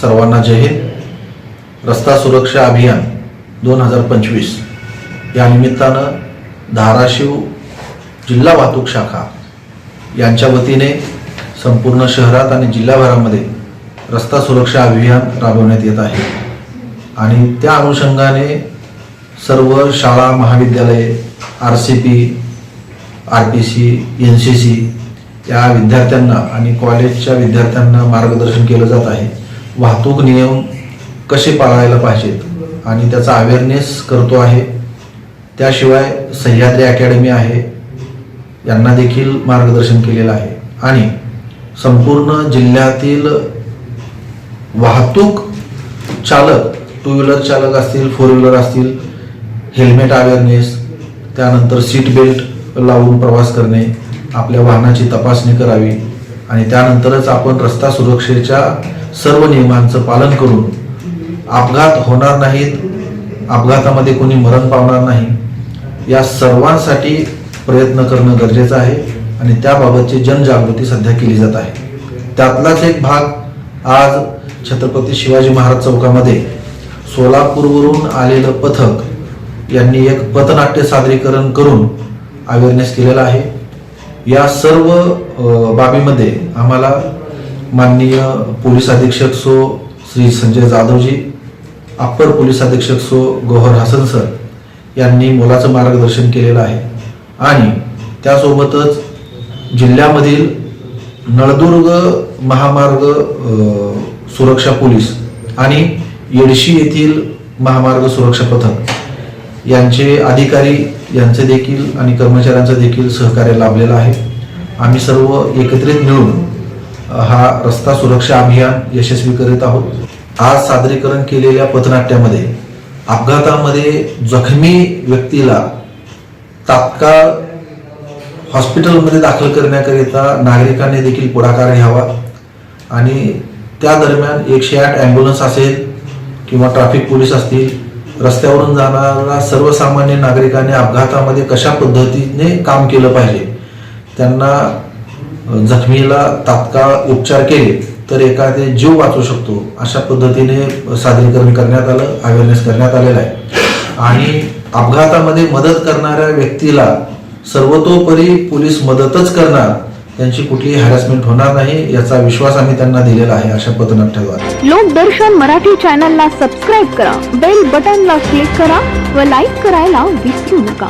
सर्वांना जय हिंद. रस्ता सुरक्षा अभियान दोन हजार पंचवीस. या निमित्तानं धाराशिव जिल्हा वाहतूक शाखा यांच्या वतीने संपूर्ण शहरात आणि जिल्हाभरामध्ये रस्ता सुरक्षा अभियान राबवण्यात येत आहे. आणि त्या अनुषंगाने सर्व शाळा महाविद्यालये R C P R P C N C C या विद्यार्थ्यांना आणि कॉलेजच्या विद्यार्थ्यांना मार्गदर्शन केलं जात आहे. वाहतूक नियम कसे पाळायला पाहिजेत आणि त्याचा अवेअरनेस करतो आहे. त्याशिवाय सह्याद्री अकॅडमी आहे. यांना देखील मार्गदर्शन केलेलं आहे. आणि संपूर्ण जिल्ह्यातील वाहतूक चालक टू व्हीलर चालक असतील फोर व्हीलर असतील हेल्मेट अवेअरनेस त्यानंतर सीट बेल्ट लावून प्रवास करणे आपल्या वाहनाची तपासणी करावी आणि त्यानंतरच आपण रस्ता सुरक्षेच्या सर्व नियमांचं पालन करून अपघात होणार नाहीत अपघातामध्ये कोणी मरण पावणार नाही या सर्वांसाठी प्रयत्न करणं गरजेचं आहे आणि त्याबाबतची जनजागृती सध्या केली जात आहे. त्यातलाच एक भाग आज छत्रपती शिवाजी महाराज चौकामध्ये सोलापूरवरून आलेलं पथक यांनी एक पथनाट्य सादरीकरण करून अवेअरनेस केलेला आहे. या सर्व बाबीमध्ये आम्हाला माननीय पोलीस अधीक्षक सो श्री संजय जाधवजी अप्पर पोलीस अधीक्षक सो गोहर हसन सर यांनी मोलाचं मार्गदर्शन केलेलं आहे. आणि त्यासोबतच जिल्ह्यामधील नळदुर्ग महामार्ग सुरक्षा पोलीस आणि येडशी येथील महामार्ग सुरक्षा पथक यांचे अधिकारी यांचे देखील आणि कर्मचाऱ्यांचं देखील सहकार्य लाभलेलं आहे. आम्ही सर्व एकत्रित मिळून हा रस्ता सुरक्षा अभियान यशस्वी करीत आहोत. आज सादरीकरण केलेल्या पथनाट्यामध्ये अपघातामध्ये जखमी व्यक्तीला तात्काळ हॉस्पिटलमध्ये दाखल करण्याकरिता नागरिकांनी देखील पुढाकार घ्यावा आणि त्या दरम्यान एकशे आठ ॲम्ब्युलन्स असेल किंवा ट्रॅफिक पोलीस असतील रस्त्यावरून जाणाऱ्या सर्वसामान्य नागरिकांनी अपघातामध्ये कशा पद्धतीने काम केलं पाहिजे त्यांना जखमीला तात्काळ उपचार केले तर एखादे जीव वाचू शकतो अशा पद्धतीने सादरीकरण करण्यात आलं अवेअरनेस करण्यात आलेलं आहे. आणि अपघातामध्ये मदत करणाऱ्या व्यक्तीला सर्वतोपरी पोलीस मदतच करणार त्यांची कुठलीही हॅरॅसमेंट होणार नाही याचा विश्वास आम्ही त्यांना दिलेला आहे अशा पथनाट्याद्वारे लोकदर्शन मराठी चॅनलला सबस्क्राईब करा बेल बटनला क्लिक करा व लाईक करायला विसरू नका.